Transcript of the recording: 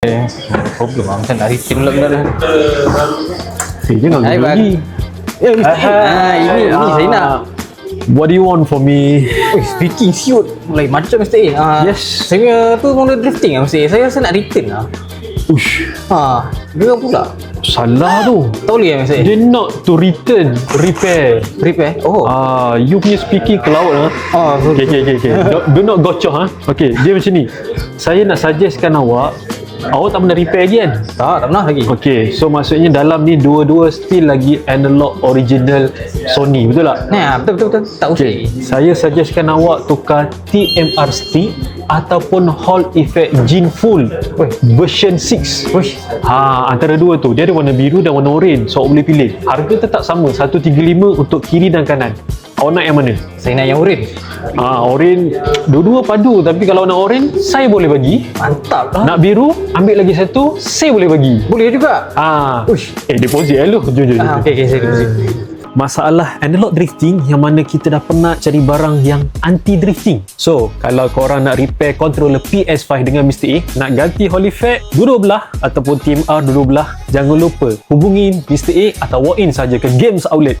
Eh, problem lah. Macam nak retain pula pula dah. Eh, jangan Hai, bang. lagi. Eh, Ah, ini, ini saya nak. What do you want from me? Ui, speaking siut. Mulai macam Mr. A. Ah, Yes. Saya tu mula drifting lah Mr. A. Saya rasa nak retain lah. Ush, Ha, dia pula. salah tu. Tak boleh lah Mr. A. Dia not to return, repair. Repair? Oh. Ah, you punya speaking ke laut ah. Oh, Okay, okay, okay, okay. Do, do not gocoh ha. Okay, dia macam ni. Saya nak suggestkan awak, awak tak pernah repair lagi kan? Tak, tak pernah lagi. Okay, so maksudnya dalam ni dua-dua still lagi analog original Sony, betul tak? Nah, betul betul betul. Tak usah. Saya suggestkan awak tukar TMR stick ataupun Hall Effect Gene Full version 6. Uish. Ha, antara dua tu. Dia ada warna biru dan warna oren. So awak boleh pilih. Harga tetap sama, 135 untuk kiri dan kanan. Awak nak yang mana? Saya nak yang orange. Ha, oren dua-dua padu tapi kalau nak oren saya boleh bagi. Mantap lah. Nak biru ambil lagi satu, saya boleh bagi. Boleh juga. Ah, Uish. eh deposit eh lu. Jom jom. Ah, jom. okay, okay, saya deposit. masalah analog drifting yang mana kita dah pernah cari barang yang anti drifting. So, kalau korang nak repair controller PS5 dengan Mr. A, nak ganti Holy Effect dua-dua belah ataupun TMR dua-dua belah, jangan lupa hubungi Mr. A atau walk in saja ke Games Outlet